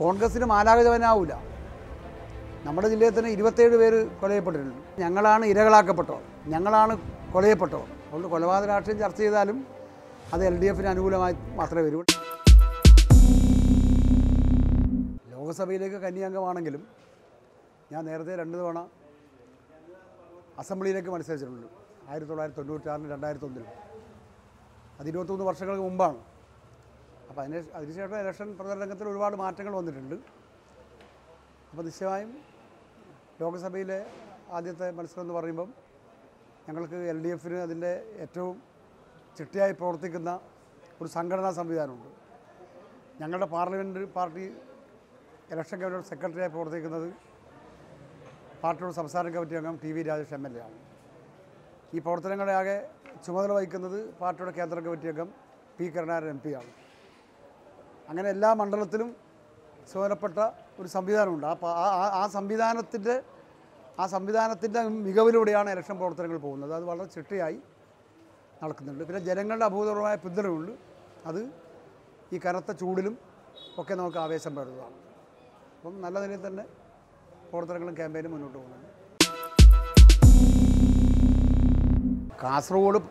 കോൺഗ്രസ്സിന് മാലാകജവനാവില്ല നമ്മുടെ ജില്ലയിൽ തന്നെ ഇരുപത്തേഴ് പേര് കൊലയപ്പെട്ടിട്ടുണ്ട്. ഞങ്ങളാണ് ഇരകളാക്കപ്പെട്ടവർ. ഞങ്ങളാണ് കൊലയപ്പെട്ടവർ. അതുകൊണ്ട് കൊലപാതക രാഷ്ട്രീയം ചർച്ച ചെയ്താലും അത് എൽ ഡി എഫിന് അനുകൂലമായി മാത്രമേ വരൂ. ലോക്സഭയിലേക്ക് കന്യാംഗമാണെങ്കിലും ഞാൻ നേരത്തെ രണ്ട് തവണ അസംബ്ലിയിലേക്ക് മത്സരിച്ചിട്ടുണ്ട്. ആയിരത്തി തൊള്ളായിരത്തി തൊണ്ണൂറ്റാറിന് രണ്ടായിരത്തി ഒന്നിലും. അത് ഇരുപത്തൊന്ന് വർഷങ്ങൾക്ക് മുമ്പാണ്. അപ്പോൾ അതിന് അതിനുശേഷം ഇലക്ഷൻ പ്രചരണ രംഗത്തിൽ ഒരുപാട് മാറ്റങ്ങൾ വന്നിട്ടുണ്ട്. അപ്പോൾ നിശ്ചയമായും ലോക്സഭയിലെ ആദ്യത്തെ മത്സരം എന്ന് പറയുമ്പം ഞങ്ങൾക്ക് എൽ ഡി എഫിന് അതിന്റെ ഏറ്റവും ചിട്ടയായി പ്രവർത്തിക്കുന്ന ഒരു സംഘടനാ സംവിധാനമുണ്ട്. ഞങ്ങളുടെ പാർലമെന്ററി പാർട്ടി ഇലക്ഷൻ കമ്മിറ്റിയുടെ സെക്രട്ടറിയായി പ്രവർത്തിക്കുന്നത് പാർട്ടിയുടെ സംസ്ഥാന കമ്മിറ്റി അംഗം T V Rajesh M L A ആണ്. ഈ പ്രവർത്തനങ്ങളെ ആകെ ചുമതല വഹിക്കുന്നത് പാർട്ടിയുടെ കേന്ദ്ര കമ്മിറ്റി അംഗം പി കരുണാകരൻ എം ആണ്. അങ്ങനെ എല്ലാ മണ്ഡലത്തിലും ചുമതലപ്പെട്ട ഒരു സംവിധാനമുണ്ട്. ആ ആ- സംവിധാനത്തിന്റെ ആ സംവിധാനത്തിന്റെ മികവിലൂടെയാണ് ഇലക്ഷൻ പ്രവർത്തനങ്ങൾ പോകുന്നത്. അത് വളരെ ചിട്ടയായി നടക്കുന്നുണ്ട്. പിന്നെ ജനങ്ങളുടെ അഭൂതപൂർവമായ പിന്തുണയുണ്ട്. അത് ഈ കനത്ത ചൂടിലും ഒക്കെ നമുക്ക് ആവേശം പകരുന്നതാണ്. അപ്പം നല്ല നിലയിൽ തന്നെ പ്രവർത്തനങ്ങളും ക്യാമ്പയിനും മുന്നോട്ട് പോകുന്നുണ്ട്. കാസർഗോഡ്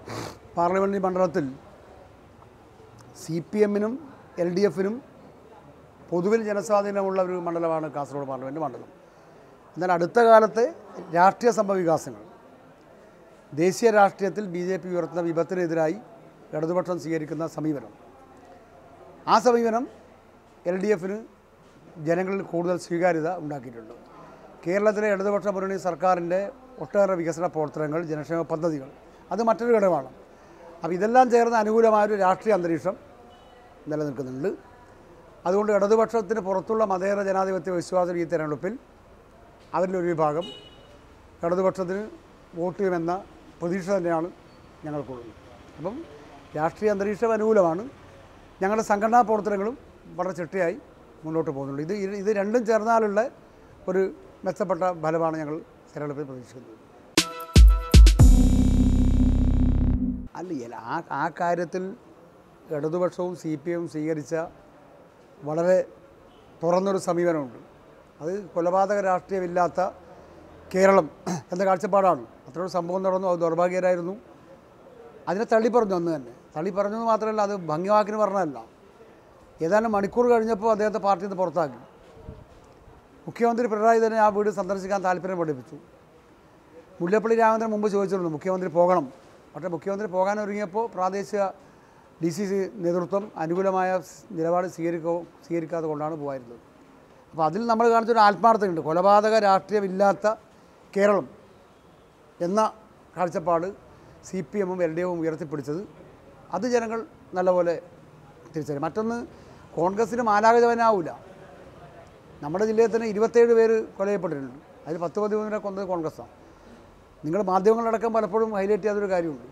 പാർലമെന്റ് മണ്ഡലത്തിൽ സി പി എമ്മിനും എൽ ഡി എഫിനും പൊതുവിൽ ജനസ്വാധീനമുള്ള ഒരു മണ്ഡലമാണ് കാസർഗോഡ് പാർലമെന്റ് മണ്ഡലം. എന്നാൽ അടുത്ത കാലത്തെ രാഷ്ട്രീയ സംഭവവികാസങ്ങൾ ദേശീയ രാഷ്ട്രീയത്തിൽ ബി ജെ പി ഉയർത്തുന്ന വിപത്തിനെതിരായി ഇടതുപക്ഷം സ്വീകരിക്കുന്ന സമീപനം. ആ സമീപനം എൽ ഡി എഫിന് ജനങ്ങളിൽ കൂടുതൽ സ്വീകാര്യത ഉണ്ടാക്കിയിട്ടുണ്ട്. കേരളത്തിലെ ഇടതുപക്ഷ മുന്നണി സർക്കാരിന്റെ ഒട്ടേറെ വികസന പ്രവർത്തനങ്ങൾ ജനക്ഷേമ പദ്ധതികൾ അത് മറ്റൊരു ഘടകമാണ്. അപ്പോൾ ഇതെല്ലാം ചേർന്ന് അനുകൂലമായൊരു രാഷ്ട്രീയ അന്തരീക്ഷം നിലനിൽക്കുന്നുണ്ട്. അതുകൊണ്ട് ഇടതുപക്ഷത്തിന് പുറത്തുള്ള മതേതര ജനാധിപത്യ വിശ്വാസം ഈ തെരഞ്ഞെടുപ്പിൽ ഒരു വിഭാഗം ഇടതുപക്ഷത്തിന് വോട്ട് ചെയ്യുമെന്ന പ്രതീക്ഷ തന്നെയാണ് ഞങ്ങൾക്കുള്ളത്. അപ്പം രാഷ്ട്രീയ അന്തരീക്ഷം അനുകൂലമാണ്. ഞങ്ങളുടെ സംഘടനാ പ്രവർത്തനങ്ങളും വളരെ ചിട്ടയായി മുന്നോട്ട് പോകുന്നുണ്ട്. ഇത് ഇത് രണ്ടും ചേർന്നാലുള്ള ഒരു മെച്ചപ്പെട്ട ഫലമാണ് ഞങ്ങൾ തെരഞ്ഞെടുപ്പിൽ പ്രതീക്ഷിക്കുന്നത്. അല്ല ആ ആ കാര്യത്തിൽ ഇടതുപക്ഷവും സി പി എം സ്വീകരിച്ച വളരെ തുറന്നൊരു സമീപനമുണ്ട്. അത് കൊലപാതക രാഷ്ട്രീയമില്ലാത്ത കേരളം എന്ന കാഴ്ചപ്പാടാണ്. അത്രയൊരു സംഭവം നടന്നു അത് ദൗർഭാഗ്യരായിരുന്നു അതിനെ തള്ളിപ്പറഞ്ഞു അന്ന് തന്നെ. തള്ളിപ്പറഞ്ഞെന്ന് മാത്രമല്ല അത് ഭംഗിവാക്കിന് പറഞ്ഞതല്ല. ഏതാനും മണിക്കൂർ കഴിഞ്ഞപ്പോൾ അദ്ദേഹത്തെ പാർട്ടിയിൽ നിന്ന് പുറത്താക്കി. മുഖ്യമന്ത്രി പിണറായി തന്നെ ആ വീട് സന്ദർശിക്കാൻ താല്പര്യം പഠിപ്പിച്ചു. മുല്ലപ്പള്ളി രാമചന്ദ്രൻ മുമ്പ് ചോദിച്ചിരുന്നു മുഖ്യമന്ത്രി പോകണം. പക്ഷേ മുഖ്യമന്ത്രി പോകാൻ ഒരുങ്ങിയപ്പോൾ പ്രാദേശിക ഡി സി സി നേതൃത്വം അനുകൂലമായ നിലപാട് സ്വീകരിക്കോ സ്വീകരിക്കാതെ കൊണ്ടാണ് പോയിരുന്നത് അപ്പോൾ അതിൽ നമ്മൾ കാണിച്ചൊരു ആത്മാർത്ഥതയുണ്ട്. കൊലപാതക രാഷ്ട്രീയമില്ലാത്ത കേരളം എന്ന കാഴ്ചപ്പാട് സി പി എമ്മും എൽ ഡി എഫും ഉയർത്തിപ്പിടിച്ചത് അത് ജനങ്ങൾ നല്ലപോലെ തിരിച്ചറിയും. മറ്റൊന്ന് കോൺഗ്രസ്സിന് മാലാകജവനാവില്ല നമ്മുടെ ജില്ലയിൽ തന്നെ ഇരുപത്തേഴ് പേര് കൊലയപ്പെട്ടിട്ടുണ്ട് അതിൽ പത്ത് പതിമൂന്നിനെ കൊന്നത് കോൺഗ്രസ്സാണ്. നിങ്ങൾ മാധ്യമങ്ങളടക്കം പലപ്പോഴും ഹൈലൈറ്റ് ചെയ്യാത്തൊരു കാര്യമുണ്ട്.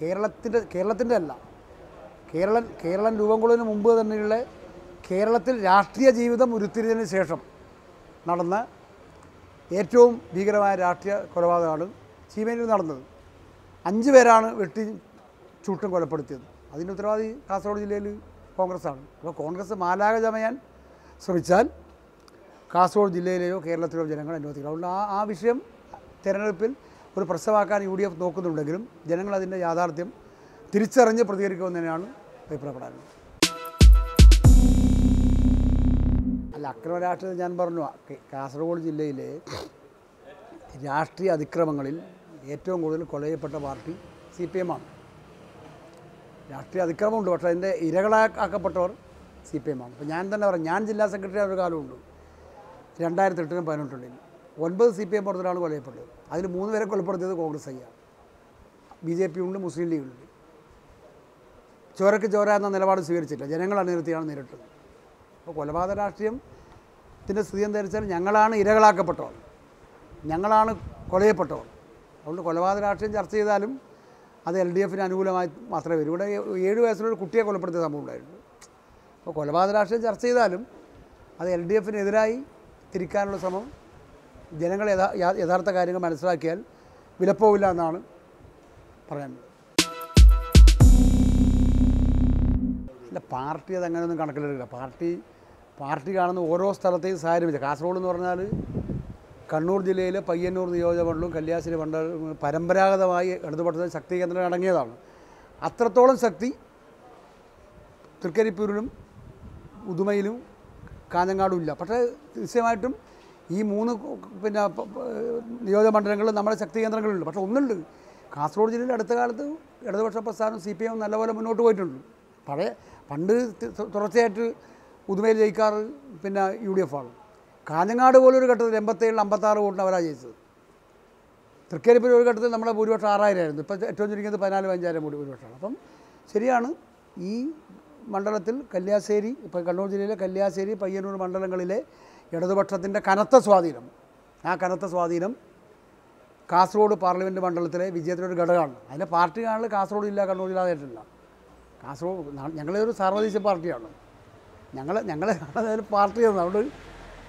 കേരളത്തിന്റെ കേരളത്തിന്റെ അല്ല കേരളം കേരളം രൂപം കൊള്ളുന്നതിന് മുമ്പ് തന്നെയുള്ള കേരളത്തിൽ രാഷ്ട്രീയ ജീവിതം ഉരുത്തിരിഞ്ഞതിന് ശേഷം നടന്ന ഏറ്റവും ഭീകരമായ രാഷ്ട്രീയ കൊലപാതകമാണ് ചീമേനിൽ നടന്നത്. അഞ്ച് പേരാണ് വെട്ടി ചൂട്ടും കൊലപ്പെടുത്തിയത്. അതിന്റെ ഉത്തരവാദി കാസർഗോഡ് ജില്ലയിൽ കോൺഗ്രസ്സാണ്. അപ്പോൾ കോൺഗ്രസ് മാലാക ചമയാൻ ശ്രമിച്ചാൽ കാസർഗോഡ് ജില്ലയിലെയോ കേരളത്തിലെയോ ജനങ്ങൾ അനുവദിക്കണം. അതുകൊണ്ട് ആ ആ വിഷയം തിരഞ്ഞെടുപ്പിൽ ഒരു പ്രശ്നമാക്കാൻ യു ഡി എഫ് നോക്കുന്നുണ്ടെങ്കിലും ജനങ്ങൾ അതിന്റെ യാഥാർത്ഥ്യം തിരിച്ചറിഞ്ഞ് പ്രതികരിക്കുമെന്ന് തന്നെയാണ് അഭിപ്രായപ്പെടാനുള്ളത്. അല്ല അക്രമ രാഷ്ട്രീയം ഞാൻ പറഞ്ഞു കാസർഗോഡ് ജില്ലയിലെ രാഷ്ട്രീയ അതിക്രമങ്ങളിൽ ഏറ്റവും കൂടുതൽ കൊലയപ്പെട്ട പാർട്ടി സി പി എം ആണ്. രാഷ്ട്രീയ അതിക്രമമുണ്ട് പക്ഷേ അതിന്റെ ഇരകളാക്കപ്പെട്ടവർ സി പി എം ആണ്. അപ്പോൾ ഞാൻ തന്നെ പറയാം ഞാൻ ജില്ലാ സെക്രട്ടറി ഒരു കാലമുണ്ട്. രണ്ടായിരത്തി എട്ടിനും പതിനെട്ടിലും ഒൻപത് സി പി എം പുറത്തൊരാൾ കൊലയപ്പെട്ടത്. അതിൽ മൂന്ന് പേരെ കൊലപ്പെടുത്തിയത് കോൺഗ്രസ് അയ്യാണ് ബി ജെ പി ഉണ്ട് മുസ്ലിം ലീഗുണ്ട്. ചോരക്ക് ചോര എന്ന നിലപാട് സ്വീകരിച്ചില്ല ജനങ്ങൾ അണിനിർത്തിയാണ് നേരിട്ടത്. അപ്പോൾ കൊലപാതക രാഷ്ട്രീയത്തിന്റെ സ്ഥിതി എന്താ ഞങ്ങളാണ് ഇരകളാക്കപ്പെട്ടവർ. ഞങ്ങളാണ് കൊലയപ്പെട്ടവർ. അതുകൊണ്ട് കൊലപാതക രാഷ്ട്രീയം ചർച്ച ചെയ്താലും അത് എൽ ഡി എഫിന് അനുകൂലമായി മാത്രമേ വരൂ. ഇവിടെ ഏഴ് വയസ്സിലൊരു കുട്ടിയെ കൊലപ്പെടുത്തിയ സംഭവം ഉണ്ടായിട്ടുണ്ട് അപ്പോൾ കൊലപാതക രാഷ്ട്രീയം ചർച്ച ചെയ്താലും അത് എൽ ഡി എഫിനെതിരായി തിരിക്കാനുള്ള ശ്രമം ജനങ്ങൾ യഥാ യഥാർത്ഥ കാര്യങ്ങൾ മനസ്സിലാക്കിയാൽ വിലപ്പോവില്ല എന്നാണ് പറയാനുള്ളത്. ഇല്ല പാർട്ടി അത് അങ്ങനെയൊന്നും കണക്കിലെടുക്കില്ല. പാർട്ടി പാർട്ടി കാണുന്ന ഓരോ സ്ഥലത്തെയും സാരമില്ല കാസർഗോഡ് എന്ന് പറഞ്ഞാൽ കണ്ണൂർ ജില്ലയിലെ പയ്യന്നൂർ നിയോജകമണ്ഡലവും കല്യാശ്ശേരി മണ്ഡലവും പരമ്പരാഗതമായി ഇടതുപക്ഷത്തെ ശക്തി കേന്ദ്രം അടങ്ങിയതാണ്. അത്രത്തോളം ശക്തി തൃക്കരിപ്പൂരിലും ഉദുമയിലും കാഞ്ഞങ്ങാടും ഇല്ല. പക്ഷേ തീർച്ചയായിട്ടും ഈ മൂന്ന് പിന്നെ നിയോജകമണ്ഡലങ്ങളിൽ നമ്മുടെ ശക്തി കേന്ദ്രങ്ങളുണ്ട്. പക്ഷേ ഒന്നുണ്ട്. കാസർഗോഡ് ജില്ലയിൽ അടുത്ത കാലത്ത് ഇടതുപക്ഷ പ്രസ്ഥാനം സി പി എം നല്ലപോലെ മുന്നോട്ട് പോയിട്ടുണ്ട്. പഴയ പണ്ട് തുടർച്ചയായിട്ട് പുതുമയിൽ ജയിക്കാറ് പിന്നെ യു ഡി എഫ് ആണ്. കാഞ്ഞങ്ങാട് പോലൊരു ഘട്ടത്തിൽ എൺപത്തേഴിൽ അമ്പത്താറ് വോട്ടിന് അവരാണ് ജയിച്ചത്. തൃക്കരിപ്പൂർ ഒരു ഘട്ടത്തിൽ നമ്മളെ ഭൂരിപക്ഷം ആറായിരം ആയിരുന്നു. ഇപ്പോൾ ഏറ്റവും ചുരുങ്ങിയത് പതിനാല് പതിനഞ്ചായിരം കൂടി ഭൂരിപക്ഷമാണ്. അപ്പം ശരിയാണ് ഈ മണ്ഡലത്തിൽ കല്യാശ്ശേരി ഇപ്പോൾ കണ്ണൂർ ജില്ലയിലെ കല്യാശ്ശേരി പയ്യന്നൂർ മണ്ഡലങ്ങളിലെ ഇടതുപക്ഷത്തിന്റെ കനത്ത സ്വാധീനം ആ കനത്ത സ്വാധീനം കാസർഗോഡ് പാർലമെന്റ് മണ്ഡലത്തിലെ വിജയത്തിനൊരു ഘടകമാണ്. അതിന്റെ പാർട്ടി കാണൽ കാസർഗോഡ് ജില്ല കണ്ണൂർ ജില്ല ആയിട്ടില്ല. കാസർഗോഡ് ഞങ്ങളൊരു സാർവദേശീയ പാർട്ടിയാണ്. ഞങ്ങൾ ഞങ്ങളെ അതായത് പാർട്ടി എന്ന് അതുകൊണ്ട്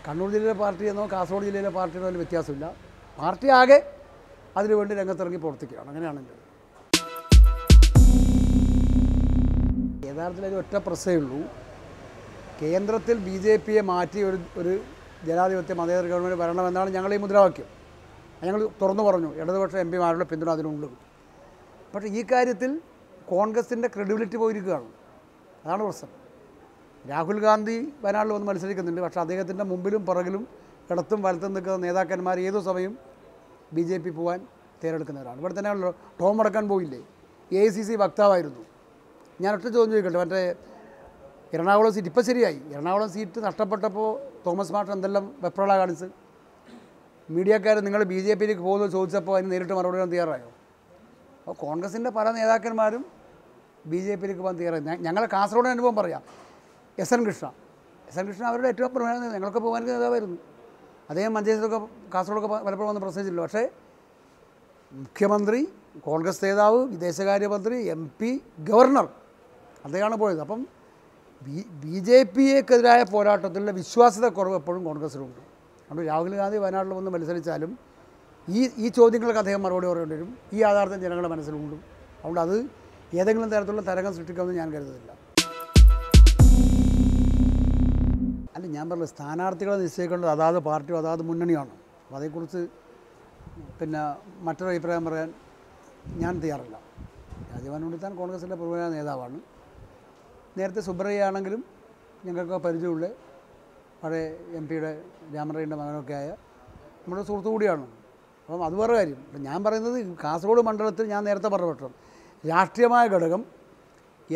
കണ്ണൂർ ജില്ലയിലെ പാർട്ടി എന്നോ കാസർഗോഡ് ജില്ലയിലെ പാർട്ടി എന്നോ അതിൽ വ്യത്യാസമില്ല. പാർട്ടി ആകെ അതിനുവേണ്ടി രംഗത്തിറങ്ങി പ്രവർത്തിക്കുകയാണ്. അങ്ങനെയാണ് എന്റെ യഥാർത്ഥത്തിൽ ഒരു ഒറ്റ പ്രശ്നമേ ഉള്ളൂ. കേന്ദ്രത്തിൽ ബി ജെ പിയെ മാറ്റി ഒരു ഒരു ജനാധിപത്യ മതേതര ഗവൺമെന്റ് വരണമെന്നാണ് ഞങ്ങൾ ഈ മുദ്രാവാക്യം. ഞങ്ങൾ തുറന്നു പറഞ്ഞു. ഇടതുപക്ഷ എം പിമാരുടെ പിന്തുണ അതിനുണ്ട്. പക്ഷേ ഈ കാര്യത്തിൽ കോൺഗ്രസിന്റെ ക്രെഡിബിലിറ്റി പോയിരിക്കുകയാണ്. അതാണ് പ്രശ്നം. രാഹുൽ ഗാന്ധി വയനാട്ടിൽ വന്ന് മത്സരിക്കുന്നുണ്ട്. പക്ഷേ അദ്ദേഹത്തിന്റെ മുമ്പിലും പുറകിലും ഇടത്തും വലത്തും നിൽക്കുന്ന നേതാക്കന്മാർ ഏതു സമയം ബി ജെ പി പോകാൻ തയ്യാറെടുക്കുന്നവരാണ് ഇവിടെ തന്നെ ടോം അടക്കാൻ പോയില്ലേ? എ ഐ സി സി വക്താവായിരുന്നു. ഞാൻ ഒറ്റ ചോദ്യം ചോദിക്കട്ടെ? മറ്റേ എറണാകുളം സീറ്റ് ഇപ്പോൾ ശരിയായി. എറണാകുളം സീറ്റ് നഷ്ടപ്പെട്ടപ്പോൾ തോമസ് മാർട്ടൻ എന്തെല്ലാം വെപ്രള കാണിച്ച് മീഡിയക്കാർ നിങ്ങൾ ബി ജെ പിയിലേക്ക് പോകുന്നത് ചോദിച്ചപ്പോൾ അതിന് നേരിട്ട് മറുപടി തയ്യാറായോ? അപ്പോൾ കോൺഗ്രസിന്റെ പല നേതാക്കന്മാരും ബി ജെ പിയിലേക്ക് പോകാൻ കയറി ഞങ്ങൾ കാസർഗോഡ് അനുഭവം പറയാം. S N Krishna. S N Krishna അവരുടെ ഏറ്റവും പ്രധാന. ഞങ്ങളൊക്കെ പോകാൻ നേതാവായിരുന്നു. അദ്ദേഹം മഞ്ചേശ്വരമൊക്കെ കാസർഗോഡൊക്കെ പലപ്പോഴും വന്ന് പ്രസംഗിച്ചില്ല പക്ഷേ മുഖ്യമന്ത്രി കോൺഗ്രസ് നേതാവ് വിദേശകാര്യമന്ത്രി എം പി ഗവർണർ അദ്ദേഹമാണ് പോയത്. അപ്പം ബി ബി ജെ പിയെക്കെതിരായ പോരാട്ടത്തിലുള്ള വിശ്വാസ്യത കുറവ് എപ്പോഴും കോൺഗ്രസ്സിലുണ്ട് അതുകൊണ്ട് രാഹുൽ ഗാന്ധി വയനാട്ടിൽ വന്ന് മത്സരിച്ചാലും ഈ ഈ ചോദ്യങ്ങൾക്ക് അദ്ദേഹം മറുപടി പറയേണ്ടി വരും. ഈ യാഥാർത്ഥ്യം ജനങ്ങളുടെ മനസ്സിലുണ്ട്. അതുകൊണ്ട് അത് ഏതെങ്കിലും തരത്തിലുള്ള തരംഗം സൃഷ്ടിക്കുമെന്ന് ഞാൻ കരുതുന്നില്ല. അല്ല ഞാൻ പറഞ്ഞു സ്ഥാനാർത്ഥികളെ നിശ്ചയിക്കേണ്ടത് അതാത് പാർട്ടിയോ അതാത് മുന്നണിയാണ്? അപ്പോൾ അതേക്കുറിച്ച് പിന്നെ മറ്റൊരു അഭിപ്രായം പറയാൻ ഞാൻ തയ്യാറല്ല. രാജീവൻ ഉണ്ണിത്താൻ കോൺഗ്രസിന്റെ പ്രമുഖ നേതാവാണ്. നേരത്തെ സുബ്രയ്യ ആണെങ്കിലും ഞങ്ങൾക്ക് പരിചയമുള്ള പഴയ എം പിയുടെ രാമറയുടെ മകനൊക്കെ ആയ നമ്മുടെ സുഹൃത്തു കൂടിയാണ്. അപ്പം അത് വേറെ കാര്യം. ഞാൻ പറയുന്നത് കാസർഗോഡ് മണ്ഡലത്തിൽ ഞാൻ നേരത്തെ പറഞ്ഞ രാഷ്ട്രീയമായ ഘടകം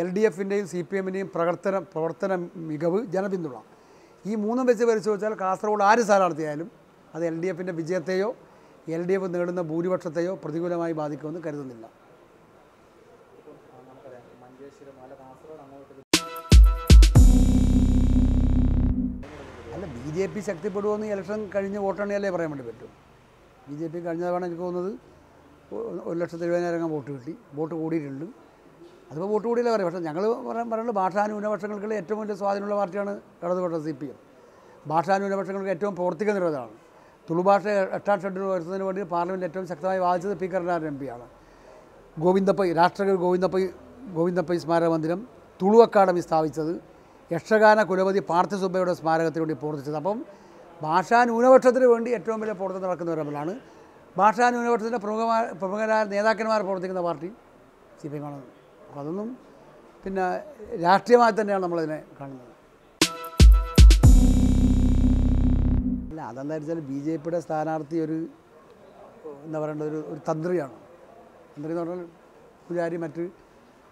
എൽ ഡി എഫിന്റെയും സി പി എമ്മിന്റെയും പ്രവർത്തന പ്രവർത്തന മികവ് ജനപിന്തുണ. ഈ മൂന്നും വെച്ച് പരിശോധിച്ചാൽ കാസർഗോഡ് ആര് സ്ഥാനാർത്ഥിയായാലും അത് എൽ ഡി എഫിന്റെ വിജയത്തെയോ എൽ ഡി എഫ് നേടുന്ന ഭൂരിപക്ഷത്തെയോ പ്രതികൂലമായി ബാധിക്കുമെന്ന് കരുതുന്നില്ല. അല്ല ബി ജെ പി ശക്തിപ്പെടുമെന്ന് ഇലക്ഷൻ കഴിഞ്ഞ് വോട്ടെണ്ണിയല്ലേ പറയാൻ വേണ്ടി പറ്റും? ബി ജെ പി കഴിഞ്ഞ തവണ എനിക്ക് തോന്നുന്നത് ഒരു ലക്ഷത്തി എഴുപതിനായിരം വോട്ട് കിട്ടി. വോട്ട് കൂടിയിട്ടുണ്ട്. അതിപ്പോൾ വോട്ട് കൂടിയില്ല പറയാം. പക്ഷേ ഞങ്ങൾ പറയാൻ പറയുന്നത് ഭാഷാന്യൂനപക്ഷങ്ങൾക്ക് ഏറ്റവും വലിയ സ്വാധീനമുള്ള പാർട്ടിയാണ് ഇടതുപക്ഷ സി പി എം ഭാഷാന്യൂനപക്ഷങ്ങൾക്ക് ഏറ്റവും പ്രവർത്തിക്കുന്ന നിരവധമാണ് തുളുഭാഷ എട്ടാം ഷെഡ്യൂൾ വരുത്തുന്നതിന് വേണ്ടി പാർലമെന്റ് ഏറ്റവും ശക്തമായി വാദിച്ചത് പി. കരുണാകരൻ എം പിയാണ് ഗോവിന്ദപ്പൈ രാഷ്ട്രകവി ഗോവിന്ദപ്പൈ ഗോവിന്ദപ്പൈ സ്മാരക മന്ദിരം തുളു അക്കാദമി സ്ഥാപിച്ചത് യക്ഷഗാന കുലപതി പാർത്ഥസുബ്ബയുടെ സ്മാരകത്തിന് വേണ്ടി പ്രവർത്തിച്ചത്. അപ്പം ഭാഷാ ന്യൂനപക്ഷത്തിന് വേണ്ടി ഏറ്റവും വലിയ പ്രവർത്തനം നടക്കുന്നവരമ്മലാണ് ഭാഷാ ന്യൂനപക്ഷത്തിന്റെ പ്രമുഖമായ പ്രമുഖരായ നേതാക്കന്മാർ പ്രവർത്തിക്കുന്ന പാർട്ടി സി പി എം ആണ്. അപ്പോൾ അതൊന്നും പിന്നെ രാഷ്ട്രീയമായി തന്നെയാണ് നമ്മളതിനെ കാണുന്നത്. അല്ല അതെന്താ വെച്ചാൽ ബി ജെ പിയുടെ സ്ഥാനാർത്ഥി ഒരു എന്താ പറയേണ്ട ഒരു ഒരു തന്ത്രിയാണ്. തന്ത്രി എന്ന് പറഞ്ഞാൽ പൂജാരി മറ്റ്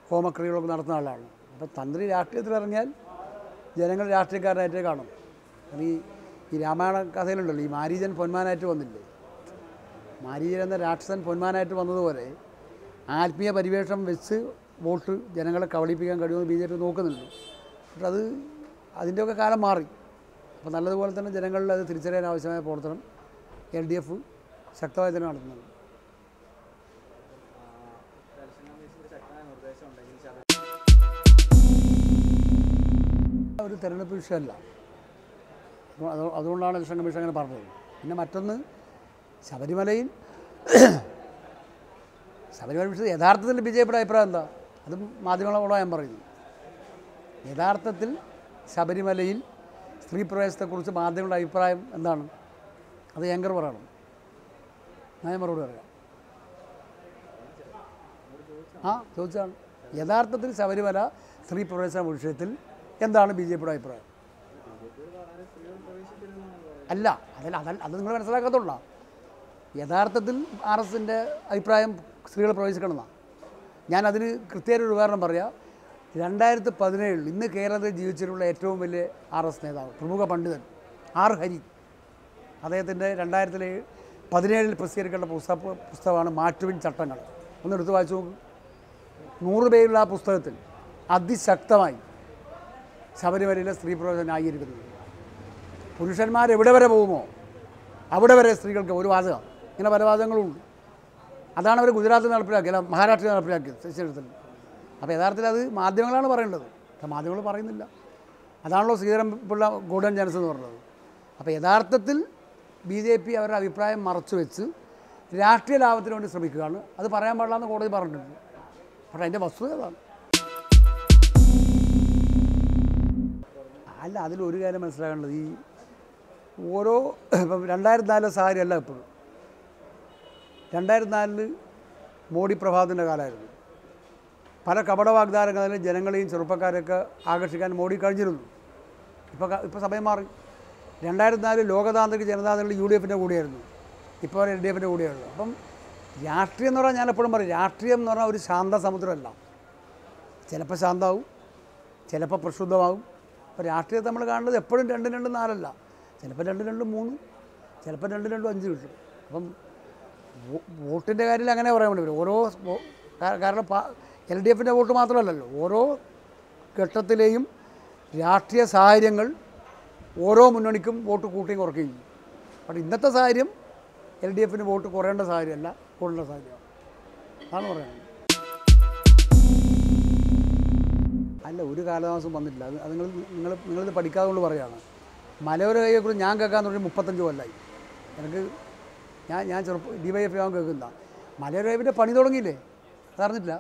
ഹോമക്രിയകളൊക്കെ നടത്തുന്ന ആളാണ്. അപ്പോൾ തന്ത്രി രാഷ്ട്രീയത്തിൽ ഇറങ്ങിയാൽ ജനങ്ങൾ രാഷ്ട്രീയക്കാരനായിട്ടേ കാണും. ഈ ഈ രാമായണ കഥയിലുണ്ടല്ലോ ഈ മാരീജൻ പൊന്മാനായിട്ട് വന്നില്ലേ? മാരീജൻ എന്ന രാക്ഷസൻ പൊന്മാനായിട്ട് വന്നതുപോലെ ആത്മീയ പരിവേഷം വെച്ച് വോട്ട് ജനങ്ങളെ കബളിപ്പിക്കാൻ കഴിയുമെന്ന് ബി ജെ പി നോക്കുന്നുണ്ട്. പക്ഷെ അത് അതിന്റെയൊക്കെ കാലം മാറി. അപ്പോൾ നല്ലതുപോലെ തന്നെ ജനങ്ങളിൽ അത് തിരിച്ചറിയാൻ ആവശ്യമായ പ്രവർത്തനം എൽ ഡി എഫ് ശക്തമായി തന്നെ നടത്തുന്നുണ്ട്. ഒരു തെരഞ്ഞെടുപ്പ് വിഷയമല്ല. അതുകൊണ്ടാണ് ഇലക്ഷൻ കമ്മീഷൻ അങ്ങനെ പറഞ്ഞത്. പിന്നെ മറ്റൊന്ന് ശബരിമലയിൽ ശബരിമല വിഷയത്തിൽ യഥാർത്ഥത്തിൽ ബി ജെ പിയുടെ അഭിപ്രായം എന്താ? അതും മാധ്യമങ്ങളോട് ഞാൻ പറയുന്നു. യഥാർത്ഥത്തിൽ ശബരിമലയിൽ സ്ത്രീ പ്രവേശത്തെക്കുറിച്ച് മാധ്യമങ്ങളുടെ അഭിപ്രായം എന്താണ്? അത് ഏങ്കർ പറയണം. ഞാൻ മറുപടി പറയാം. ആ ചോദിച്ചാണ് യഥാർത്ഥത്തിൽ ശബരിമല സ്ത്രീ പ്രവേശന വിഷയത്തിൽ എന്താണ് ബി ജെ പിയുടെ അഭിപ്രായം? അല്ല അതല്ല അതല്ല അത് നിങ്ങൾ മനസ്സിലാക്കാത്തുള്ള യഥാർത്ഥത്തിൽ ആർ എസിന്റെ അഭിപ്രായം സ്ത്രീകൾ പ്രവേശിക്കണമെന്നാണ് ഞാൻ അതിന് കൃത്യമായൊരു ഉദാഹരണം പറയാം. രണ്ടായിരത്തി പതിനേഴിൽ ഇന്ന് കേരളത്തിൽ ജീവിച്ചിട്ടുള്ള ഏറ്റവും വലിയ ആർ എസ് നേതാവ് പ്രമുഖ പണ്ഡിതൻ ആർ ഹരി. അദ്ദേഹത്തിന്റെ രണ്ടായിരത്തിലെ പതിനേഴിൽ പ്രസിദ്ധീകരിക്കേണ്ട പുസ്തക പുസ്തകമാണ് മാറ്റുവിൻ ചട്ടങ്ങൾ. ഒന്ന് എടുത്ത് വായിച്ചു നോക്ക്. നൂറ് പേരുള്ള ആ പുസ്തകത്തിൽ അതിശക്തമായി ശബരിമലയിലെ സ്ത്രീ പ്രവേശനം ന്യായീകരിക്കുന്നുണ്ട് പുരുഷന്മാർ എവിടെ വരെ പോകുമോ? അവിടെ വരെ സ്ത്രീകൾക്ക് ഒരു വാചകം. ഇങ്ങനെ പല വാദങ്ങളുമുണ്ട് അതാണ് അവർ ഗുജറാത്തിൽ നടപ്പിലാക്കിയത് അല്ല മഹാരാഷ്ട്രയിൽ നടപ്പിലാക്കിയത് ശശിധരത്തിൽ. അപ്പോൾ യഥാർത്ഥത്തിൽ അത് മാധ്യമങ്ങളാണ് പറയേണ്ടത്. പക്ഷേ മാധ്യമങ്ങൾ പറയുന്നില്ല. അതാണല്ലോ ശ്രീധരൻ പിള്ള ഗോൾഡൻ ചാൻസ് എന്ന് പറഞ്ഞത്. അപ്പോൾ യഥാർത്ഥത്തിൽ ബി ജെ പി അവരുടെ അഭിപ്രായം മറച്ചു വെച്ച് രാഷ്ട്രീയ ലാഭത്തിന് വേണ്ടി ശ്രമിക്കുകയാണ്. അത് പറയാൻ പാടില്ലെന്ന് കോടതി പറഞ്ഞിട്ടുണ്ട്. പക്ഷേ അതിന്റെ വസ്തുത അതാണ്. അല്ല അതിലൊരു കാര്യം മനസ്സിലാക്കേണ്ടത് ഈ ഓരോ ഇപ്പം രണ്ടായിരത്തി നാലിലെ സാഹചര്യമല്ല ഇപ്പോഴും. രണ്ടായിരത്തി നാലിൽ മോഡി പ്രഭാതത്തിന്റെ കാലമായിരുന്നു. പല കപട വാഗ്ദാനങ്ങളിലും ജനങ്ങളെയും ചെറുപ്പക്കാരെയൊക്കെ ആകർഷിക്കാൻ മോഡി കഴിഞ്ഞിരുന്നു. ഇപ്പോൾ ഇപ്പോൾ സമയം മാറി. രണ്ടായിരത്തി നാല് ലോകതാന്ത്രിക ജനതാദൾ യു ഡി എഫിന്റെ കൂടെയായിരുന്നു. ഇപ്പോൾ എൽ ഡി എഫിന്റെ കൂടെയായിരുന്നു അപ്പം രാഷ്ട്രീയം എന്ന് പറഞ്ഞാൽ ഞാൻ എപ്പോഴും പറയും രാഷ്ട്രീയം എന്ന് പറഞ്ഞാൽ ഒരു ശാന്ത സമുദ്രമല്ല. ചിലപ്പോൾ ശാന്തമാവും ചിലപ്പോൾ പ്രക്ഷുബ്ധമാവും. അപ്പോൾ രാഷ്ട്രീയത്തെ നമ്മൾ കാണുന്നത് എപ്പോഴും രണ്ട് രണ്ട് നാലല്ല. ചിലപ്പോൾ രണ്ട് രണ്ട് മൂന്ന് ചിലപ്പോൾ രണ്ട് രണ്ടും അഞ്ച് കിട്ടും. അപ്പം വോട്ടിന്റെ കാര്യത്തിൽ അങ്ങനെ പറയാൻ വരും ഓരോ കാരണം എൽ ഡി എഫിന്റെ വോട്ട് മാത്രമല്ലല്ലോ. ഓരോ ഘട്ടത്തിലെയും രാഷ്ട്രീയ സാഹചര്യങ്ങൾ ഓരോ മുന്നണിക്കും വോട്ട് കൂട്ടിയും കുറയ്ക്കുകയും ചെയ്യും. പക്ഷേ ഇന്നത്തെ സാഹചര്യം എൽ ഡി എഫിന് വോട്ട് കുറയേണ്ട സാഹചര്യമല്ല കൂടേണ്ട സാഹചര്യമാണ്. അതാണ് പറയുന്നത് അല്ല ഒരു കാലതാമസം വന്നിട്ടില്ല. അത് നിങ്ങൾ നിങ്ങൾ നിങ്ങളിത് പഠിക്കാതെ കൊണ്ട് പറയുകയാണ്. മലയോര കൈയെക്കുറിച്ച് ഞാൻ കേൾക്കാൻ തുടങ്ങി മുപ്പത്തഞ്ച് കൊല്ലമായി എനിക്ക് ഞാൻ ഞാൻ ചെറുപ്പം ഡി വൈ എഫ് ആകാൻ കേൾക്കുന്ന മലയോര പണി തുടങ്ങിയില്ലേ? അതറിഞ്ഞിട്ടില്ല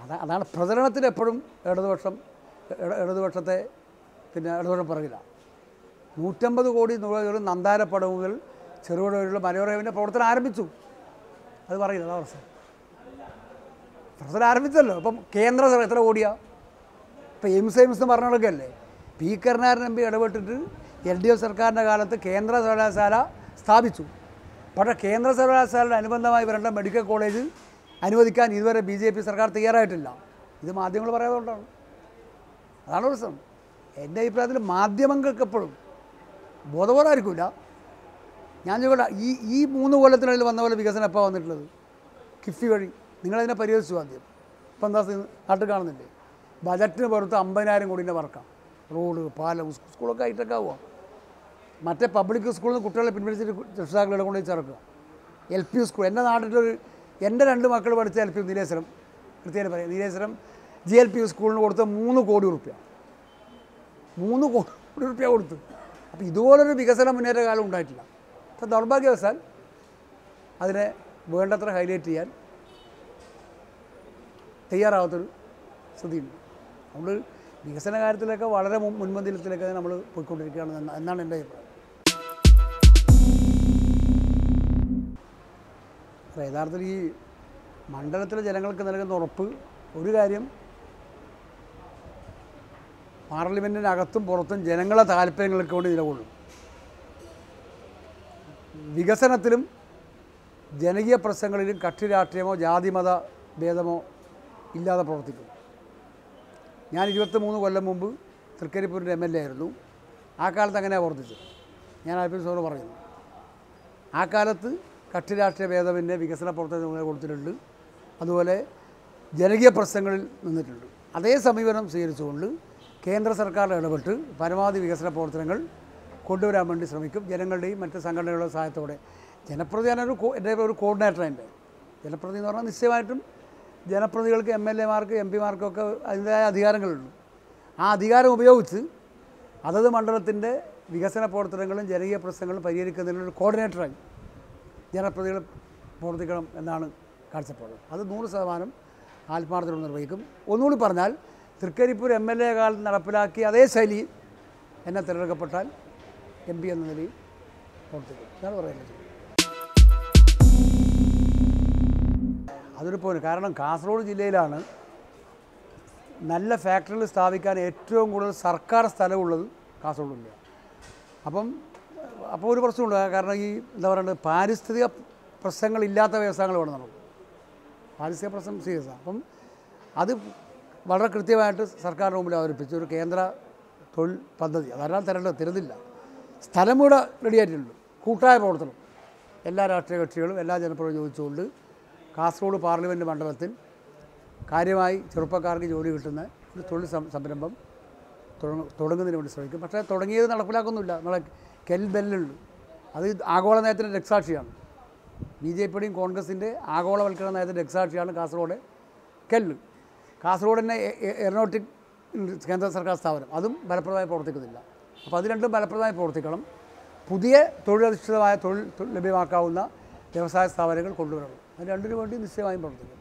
അതാ അതാണ് പ്രചരണത്തിൽ എപ്പോഴും ഇടതുപക്ഷം ഇട- ഇടതുപക്ഷത്തെ പിന്നെ ഇടതുപക്ഷം പറയില്ല നൂറ്റമ്പത് കോടി രൂപ നന്ദാര പടവുകൾ ചെറുപുഴ വരെയുള്ള മലയോര കൈവിന്റെ പ്രവർത്തനം ആരംഭിച്ചു. അത് പറയില്ല അതാ പ്രശ്നം. പ്രവർത്തനം ആരംഭിച്ചല്ലോ. അപ്പം കേന്ദ്ര എത്ര കോടിയാണ് ഇപ്പം എയിംസ് എയിംസ് എന്ന് പറഞ്ഞ കണക്കല്ലേ? പി കരുണാകരൻ എം പി ഇടപെട്ടിട്ട് എൽ ഡി എഫ് സർക്കാരിന്റെ കാലത്ത് കേന്ദ്ര സർവകലാശാല സ്ഥാപിച്ചു. പക്ഷേ കേന്ദ്ര സർവകലാശാലയുടെ അനുബന്ധമായി വരേണ്ട മെഡിക്കൽ കോളേജ് അനുവദിക്കാൻ ഇതുവരെ ബി ജെ പി സർക്കാർ തയ്യാറായിട്ടില്ല. ഇത് മാധ്യമങ്ങൾ പറയാതുകൊണ്ടാണ് അതാണ് പ്രശ്നം. എന്റെ അഭിപ്രായത്തിൽ മാധ്യമങ്ങൾക്ക് എപ്പോഴും ബോധബോധമായിരിക്കില്ല ഞാൻ ചോദിക്കട്ടെ ഈ ഈ മൂന്ന് കൊല്ലത്തിനുള്ളിൽ വന്ന പോലെ വികസനം എപ്പോൾ വന്നിട്ടുള്ളത്? കിഫ്ബി വഴി. നിങ്ങളതിനെ പരിഹരിച്ചു ആദ്യം. ഇപ്പം എന്താ? നാട്ടിൽ കാണുന്നില്ലേ? ബജറ്റിന് പുറത്ത് അമ്പതിനായിരം കോടിന്റെ വർക്കാണ്. റോഡ് പാലം സ്കൂളൊക്കെ ആയിട്ടൊക്കെ ആവുക മറ്റേ പബ്ലിക് സ്കൂളിൽ നിന്ന് കുട്ടികളെ പിൻവലിച്ചിട്ട് രക്ഷിതാക്കളെ കൊണ്ട് ചേർക്കുക. എൽ പി സ്കൂൾ എന്റെ നാട്ടിലൊരു എന്റെ രണ്ട് മക്കൾ പഠിച്ച എൽ പി നീലേശ്വരം. കൃത്യമായിട്ട് പറയാം. നീലേശ്വരം ജി എൽ പി സ്കൂളിന് കൊടുത്ത മൂന്ന് കോടി റുപ്യ മൂന്ന് കോടി റുപ്യ കൊടുത്തു. അപ്പോൾ ഇതുപോലൊരു വികസന മുന്നേറ്റ കാലം ഉണ്ടായിട്ടില്ല. അപ്പോൾ ദൗർഭാഗ്യവശാൽ അതിനെ വേണ്ടത്ര ഹൈലൈറ്റ് ചെയ്യാൻ തയ്യാറാവാത്തൊരു സ്ഥിതിയുണ്ട്. നമ്മൾ വികസന കാര്യത്തിലൊക്കെ വളരെ മുൻ- മുൻപന്തിയിലത്തിലൊക്കെ നമ്മൾ പോയിക്കൊണ്ടിരിക്കുകയാണ് എന്നാ- എന്നാണ് എന്റെ അഭിപ്രായം. അപ്പോൾ യഥാർത്ഥത്തിൽ ഈ മണ്ഡലത്തിലെ ജനങ്ങൾക്ക് നൽകുന്ന ഉറപ്പ് ഒരു കാര്യം പാർലമെന്റിനകത്തും പുറത്തും ജനങ്ങളെ താല്പര്യങ്ങൾക്ക് വേണ്ടി നിലകൊള്ളും. വികസനത്തിലും ജനകീയ പ്രശ്നങ്ങളിലും കക്ഷി രാഷ്ട്രീയമോ ജാതിമത ഭേദമോ ഇല്ലാതെ പ്രവർത്തിക്കും. ഞാൻ ഇരുപത്തി മൂന്ന് കൊല്ലം മുമ്പ് തൃക്കരിപ്പൂരിന്റെ എം എൽ എ ആയിരുന്നു. ആ കാലത്ത് അങ്ങനെയാണ് പ്രവർത്തിച്ചത്. ഞാൻ ആൽപ്പിൻ സാറ് പറയുന്നു. ആ കാലത്ത് കക്ഷി രാഷ്ട്രീയ ഭേദമിന്റെ വികസന പ്രവർത്തനങ്ങൾ കൊടുത്തിട്ടുണ്ട്. അതുപോലെ ജനകീയ പ്രശ്നങ്ങളിൽ നിന്നിട്ടുണ്ട്. അതേ സമീപനം സ്വീകരിച്ചുകൊണ്ട് കേന്ദ്ര സർക്കാർ ഇടപെട്ട് പരമാവധി വികസന പ്രവർത്തനങ്ങൾ കൊണ്ടുവരാൻ വേണ്ടി ശ്രമിക്കും. ജനങ്ങളുടെയും മറ്റ് സംഘടനകളുടെ സഹായത്തോടെ. ജനപ്രതി എന്റെ ഒരു കോർഡിനേറ്റർ എന്റെ. ജനപ്രതി എന്ന് പറഞ്ഞാൽ നിശ്ചയമായിട്ടും ജനപ്രതികൾക്ക് എം എൽ എമാർക്ക് എം പിമാർക്കൊക്കെ അതിന്റെതായ അധികാരങ്ങളുണ്ട്. ആ അധികാരം ഉപയോഗിച്ച് അതത് മണ്ഡലത്തിന്റെ വികസന പ്രവർത്തനങ്ങളും ജനകീയ പ്രശ്നങ്ങളും പരിഹരിക്കുന്നതിനൊരു കോർഡിനേറ്ററായി ജനപ്രതികൾ പ്രവർത്തിക്കണം എന്നാണ് കാഴ്ചപ്പാട്. അത് നൂറ് ശതമാനം ആത്മാർത്ഥതയോട് നിർവഹിക്കും. ഒന്നുകൂടി പറഞ്ഞാൽ തൃക്കരിപ്പൂർ എം എൽ എ കാലത്ത് നടപ്പിലാക്കിയ അതേ ശൈലി എന്നെ തിരഞ്ഞെടുക്കപ്പെട്ടാൽ എം പി എന്ന നിലയിൽ പ്രവർത്തിക്കും. എന്നാണ് പറയുന്നത്. അതൊരു പോയിന്റ് കാരണം കാസർഗോഡ് ജില്ലയിലാണ് നല്ല ഫാക്ടറികൾ സ്ഥാപിക്കാൻ ഏറ്റവും കൂടുതൽ സർക്കാർ സ്ഥലമുള്ളത് കാസർഗോഡ് ജില്ലയാണ് അപ്പം അപ്പോൾ ഒരു പ്രശ്നമുണ്ട്. കാരണം ഈ എന്താ പറയുന്നത് പാരിസ്ഥിതിക പ്രശ്നങ്ങളില്ലാത്ത വ്യവസായങ്ങൾ വേണം നമുക്ക്. പാരിസ്ഥിതിക പ്രശ്നം സീരിയസ് അപ്പം അത് വളരെ കൃത്യമായിട്ട് സർക്കാരിന് മുമ്പിൽ അവതരിപ്പിച്ചു. ഒരു കേന്ദ്ര തൊഴിൽ പദ്ധതി. അതെല്ലാം തരേണ്ടത് തരുന്നില്ല. സ്ഥലം കൂടെ റെഡിയായിട്ടുണ്ട് കൂട്ടായ പ്രവർത്തനം. എല്ലാ രാഷ്ട്രീയ കക്ഷികളും എല്ലാ ജനപ്രതിനിധികളും ചോദിച്ചുകൊണ്ട് കാസർഗോഡ് പാർലമെന്റ് മണ്ഡലത്തിൽ കാര്യമായി ചെറുപ്പക്കാർക്ക് ജോലി കിട്ടുന്ന ഒരു തൊഴിൽ സംരംഭം തുടങ്ങ തുടങ്ങുന്നതിന് വേണ്ടി ശ്രമിക്കും. പക്ഷേ തുടങ്ങിയത് നടപ്പിലാക്കുന്നില്ല നമ്മളെ കെൽ ബെല്ലുണ്ട് അത് ആഗോള നയത്തിന്റെ രക്സാക്ഷിയാണ്. ബി ജെ പിയുടെയും കോൺഗ്രസിന്റെ ആഗോളവൽക്കരണ നയത്തിന്റെ രക്സാക്ഷിയാണ് കാസർഗോഡ് കെല്ല് കാസർഗോഡ് എയറോട്ടിക് കേന്ദ്ര സർക്കാർ സ്ഥാപനം. അതും ഫലപ്രദമായി പ്രവർത്തിക്കുന്നില്ല. അപ്പോൾ അത് രണ്ടും ഫലപ്രദമായി പ്രവർത്തിക്കണം. പുതിയ തൊഴിലധിഷ്ഠിതമായ തൊഴിൽ ലഭ്യമാക്കാവുന്ന വ്യവസായ സ്ഥാപനങ്ങൾ കൊണ്ടുവരണം. അത് രണ്ടിനു വേണ്ടി നിശ്ചയമായും പ്രവർത്തിക്കും.